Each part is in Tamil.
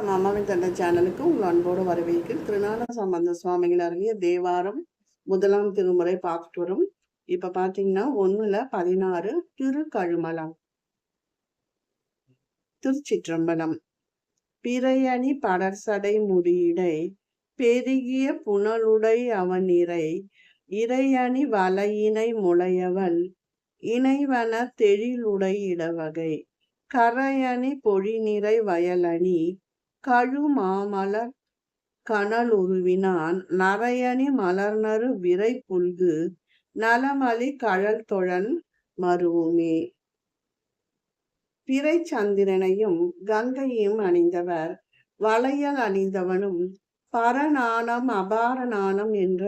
நம்ம அம்மாவின் தந்தை சேனலுக்கு உங்கள் அன்போடு வரவேற்கிறேன். திருநாள சம்பந்த சுவாமிகள் அருகிய தேவாரம் முதலாம் திருமுறை பார்த்துட்டு வரும். இப்ப பாத்தீங்கன்னா ஒண்ணுல பதினாறு திருக்கழுமலம் திருச்சிற்றம்பலம் பிறையணி படர்சடை முடியடை பெருகிய புனலுடை அவன் இறை இறையணி வலையினை முளையவள் இணைவன தெழிலுடை இடவகை கரையணி பொழிநிறை வயலணி கழு மாமலர் உருவினான் நரையணி மலர்நறு விரை புல்கு நலமலி கழல் தொழன் மருவுமே. பிறை சந்திரனையும் கங்கையும் அணிந்தவர் வளையல் அணிந்தவனும் பரநாணம் அபாரநாணம் என்ற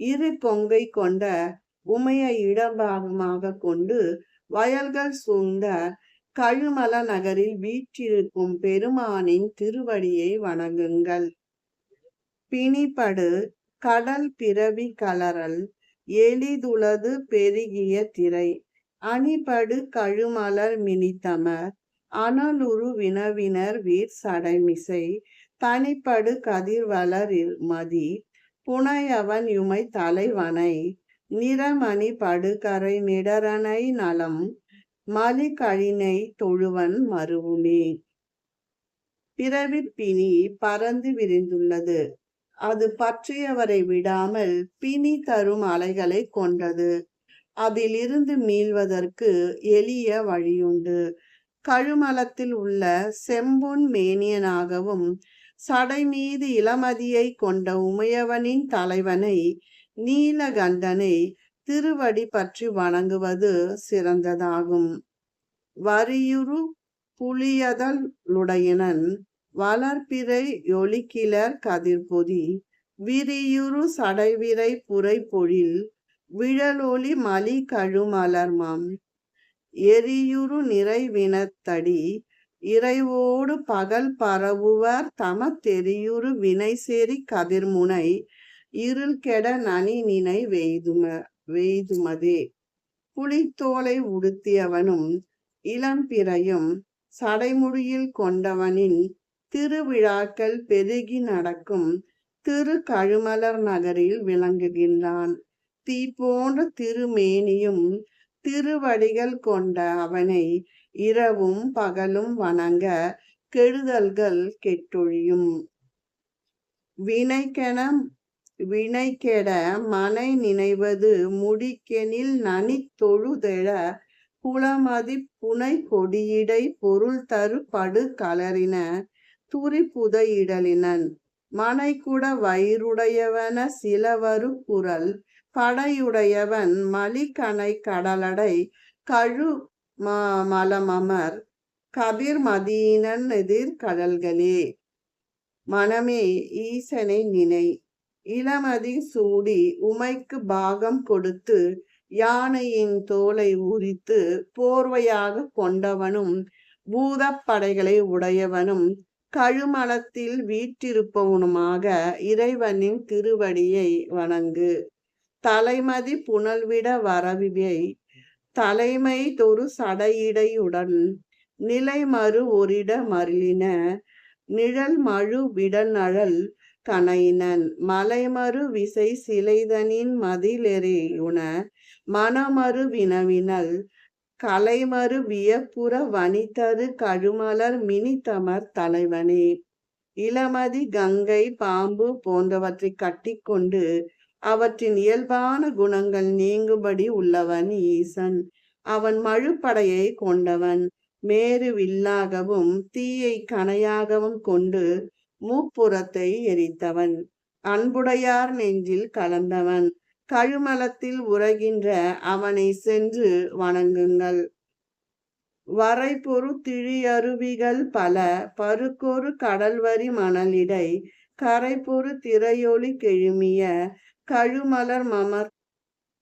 இரு கொங்கை கொண்ட உமையை இடபாகமாக கொண்டு வயல்கள் சூழ்ந்த கழுமல நகரில் வீற்றிருக்கும் பெருமானின் திருவடியை வணங்குங்கள். பிணிப்படு கடல் பிறவி கலரல் எளிதுளது பெருகிய திரை. அணிபடு கழுமலர் மினித்தமர் அனலுரு வினவினர் வீர் சடைமிசை. தனிப்படு கதிர்வளர் மதி புனையவன் யுமை தலைவனை. நிறமணி படுகரை நிடரனை நலம் மலிகழினை தொழுவன் மருவுமே பிறவி பிணி பறந்து விரிந்துள்ளது. அது பற்றியவரை விடாமல் பிணி தரும் அலைகளை கொண்டது. அதிலிருந்து மீள்வதற்கு எளிய வழியுண்டு. கழுமலத்தில் உள்ள செம்பொன் மேனியனாகவும் சடை மீது இளமதியை கொண்ட உமையவனின் தலைவனை நீலகண்டனை திருவடி பற்றி வணங்குவது சிறந்ததாகும். வரியுறு புலியதலுடையனன் வளர்பிறை ஒளிக்கிளர் கதிர்பொதி. விரியுறு சடைவிரை புரை பொழில் விழலொளி மலி கழுமலர்மாம் எரியுறு நிறைவினத்தடி இறைவோடு பகல் பரவுவர் தம தெரியுரு வினை சேரி கதிர்முனை இருள் கெட நனி நினை வெய்தும வேதுமதி புலித்தோலை உடுத்தியவனும் இளம்பிறையும் சடைமுடியில் கொண்டவனின் திருவிழாக்கள் பெருகி நடக்கும் திரு கழுமலர் நகரில் விளங்குகின்றான். தீ போன்ற திருமேனியும் திருவடிகள் கொண்ட அவனை இரவும் பகலும் வணங்க கெடுதல்கள் கெட்டொழியும். வினைக்கென வினைக்கெட மனை நினைவது முடிக்கெனில் நனி தொழுதெழ புலமதி புனை கொடியிடை பொருள் தரு படு கலரின துரி புதையிடலினன் மனைக்குட வயிறுடையவன சிலவரு குரல் படையுடையவன் மலிக்கணை கடலடை கழு மலமமர் கபிர் எதிர் கடல்களே. மனமே ஈசனை நினை இளமதி சூடி உமைக்கு பாகம் கொடுத்து யானையின் தோலை உரித்து போர்வையாக கொண்டவனும் பூதப்படைகளை உடையவனும் கழுமலத்தில் வீற்றிருப்பவனுமாக இறைவனின் திருவடியை வணங்கு. தலைமதி புனல்விட வரவிவை தலைமை தொரு சடையிடையுடன் நிலை மறு ஒரிட மருளின நிழல் மழு விடநழல் கனைனன் மலைமறு விசை சிலைதனின் மதிலெறியுண மனமறு வினவினல். கலைமறு வியப்புற வனிதரு கழுமலர் மினித்தமர் தலைவனே. இளமதி கங்கை பாம்பு போன்றவற்றை கட்டிக்கொண்டு அவற்றின் இயல்பான குணங்கள் நீங்கும்படி உள்ளவன் ஈசன். அவன் மழுப்படையை கொண்டவன். மேரு வில்லாகவும் தீயை கனையாகவும் கொண்டு மூப்புறத்தை எரித்தவன். அன்புடையார் நெஞ்சில் கலந்தவன். கழுமலத்தில் உறகின்ற அவனை சென்று வணங்குங்கள். வரைபொரு திழியருவிகள் பல பருக்கொரு கடல்வரி மணலிடை. கரைப்பொரு திரையொளி கெழுமிய கழுமலர் மமர்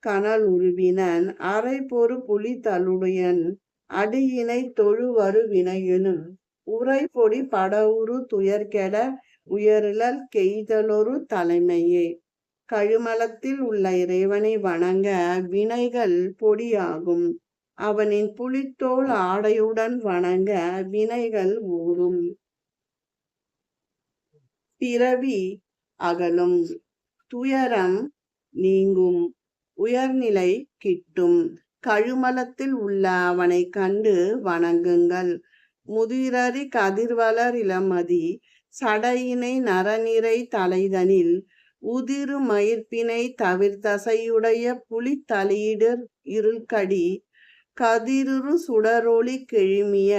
கனல் உருவினன். அரைப்பொரு புலி தழுடையன் அடியினை தொழுவரு வினையனும் உரைபொடி படவுரு துயர்கெட உயரிழல் கெய்தலொரு தலைமையே. கழுமலத்தில் உள்ள இறைவனை வணங்க வினைகள் பொடியாகும். அவனின் புலித்தோல் ஆடையுடன் வணங்க வினைகள் ஊறும். பிறவி அகலும். துயரம் நீங்கும். உயர்நிலை கிட்டும். கழுமலத்தில் உள்ள அவனை கண்டு வணங்குங்கள். முதிரறி கதிர்வளர் இளமதி சடையினை நரநிறை தலைதனில் உதிரு மயிர்ப்பினை தவிர்த்தசையுடைய புலித்தலையிடர் இருள்கடி கதிருரு சுடரொளி கிழிமிய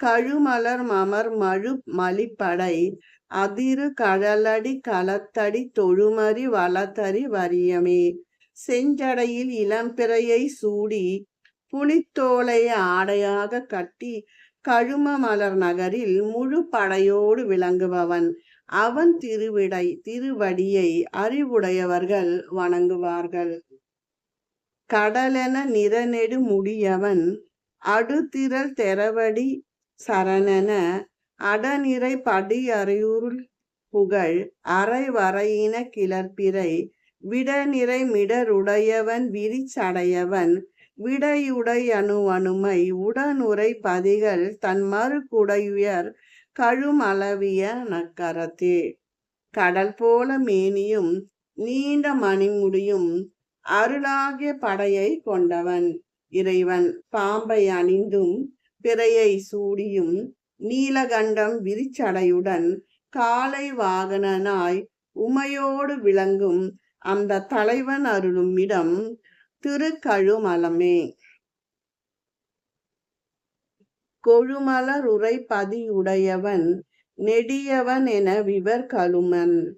கழுமலர் மமர் மழு மலிப்படை அதிரு கடலடி கலத்தடி தொழுமறி வளத்தறி வரியமே செஞ்சடையில் இளம்பிறையை சூடி புலித்தோலை ஆடையாக கட்டி கழும மலர் நகரில் முழு படையோடு விளங்குபவன். அவன் திருவிடை திருவடியை அறிவுடையவர்கள் வணங்குவார்கள். கடலென நிறநெடு முடியவன் அடுத்திரல் தெரவடி சரணன அடநிறை படி அறையூருள் புகழ் அரை வரையின கிளர்பிறை விடநிறை மிடருடையவன் விரிச்சடையவன் விடையுடை அணு அணுமை உடனுரை பதிகள் தன் மறுகுடையுயர் கழுமளவிய நக்கரத்தே கடல் போல மேனியும் நீண்ட மணிமுடியும் அருளாகிய படையை கொண்டவன் இறைவன். பாம்பை அணிந்தும் பிறையை சூடியும் நீலகண்டம் விரிச்சடையுடன் காலை வாகனனாய் உமையோடு விளங்கும் அந்த தலைவன் அருளும் இடம் திருக்கழுமலமே. கொழுமலர் உரை பதியுடையவன் நெடியவன் என விவர் கழுமன்.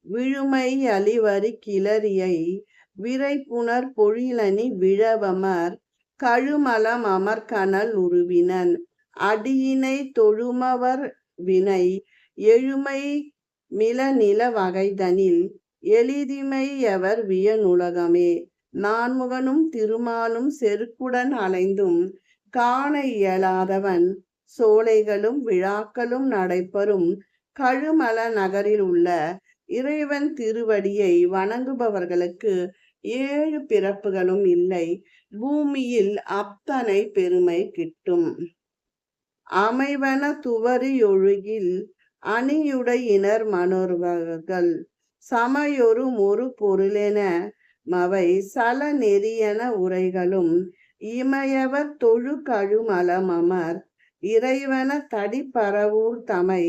விழுமை அழிவரி கிளறியை விரைப்புணர் பொழிலனி விழவமர் கழுமலம் அமர்கனல் உருவினன். அடியினை தொழுமவர் வினை எழுமை மிளநில வகைதனில் எளிதிமை எவர் வியனுலகமே. நான்முகனும் திருமாலும் செருக்குடன் அலைந்தும் காண இயலாதவன் சோலைகளும் விழாக்களும் நடைபெறும் கழுமல நகரில் உள்ள இறைவன் திருவடியை வணங்குபவர்களுக்கு ஏழு பிறப்புகளும் இல்லை. பூமியில் அத்தனை பெருமை கிட்டும். அமைவன துவரியொழுகில் அணியுடையினர் மனோர்வர்கள் சமையொரு ஒரு பொருளென மவை சல நெறியன உரைகளும் இமையவர் தொழு கழுமலமர் இறைவன தடிப்பரவூர் தமை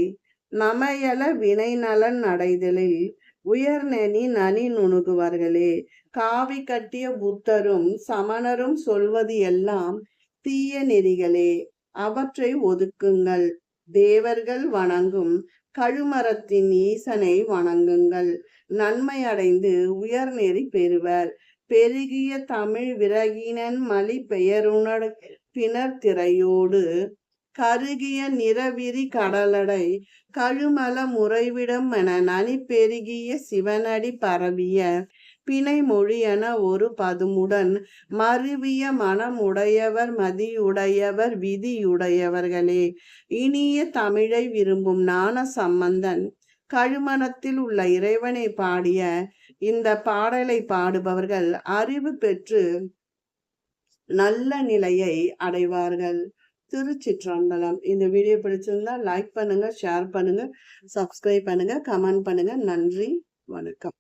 நமையல வினை நலன் அடைதலில் உயர்நெனி நனி நுணுகுவார்களே காவி கட்டிய புத்தரும் சமணரும் சொல்வது எல்லாம் தீய நெறிகளே அவற்றை ஒதுக்குங்கள். தேவர்கள் வணங்கும் கழுமரத்தின் ஈசனை வணங்குங்கள். நன்மை அடைந்து உயர்நெறி பெறுவர். பெருகிய தமிழ் விறகினன் மலி பெயருணர் பிணர் திரையோடு. கருகிய நிறவிரி கடலடை கழுமல முறைவிடம் என நனி பெருகிய சிவனடி பரவிய பிணை மொழியென ஒரு பதுமுடன் மருவிய மனமுடையவர் மதியுடையவர் விதியுடையவர்களே. இனிய தமிழை விரும்பும் ஞான சம்பந்தன் கழுமணத்தில் உள்ள இறைவனை பாடிய இந்த பாடலை பாடுபவர்கள் அறிவு பெற்று நல்ல நிலையை அடைவார்கள். திருச்சிற்றம்பலம். இந்த வீடியோ பிடிச்சிருந்தா லைக் பண்ணுங்க ஷேர் பண்ணுங்க சப்ஸ்கிரைப் பண்ணுங்க கமெண்ட் பண்ணுங்க. நன்றி வணக்கம்.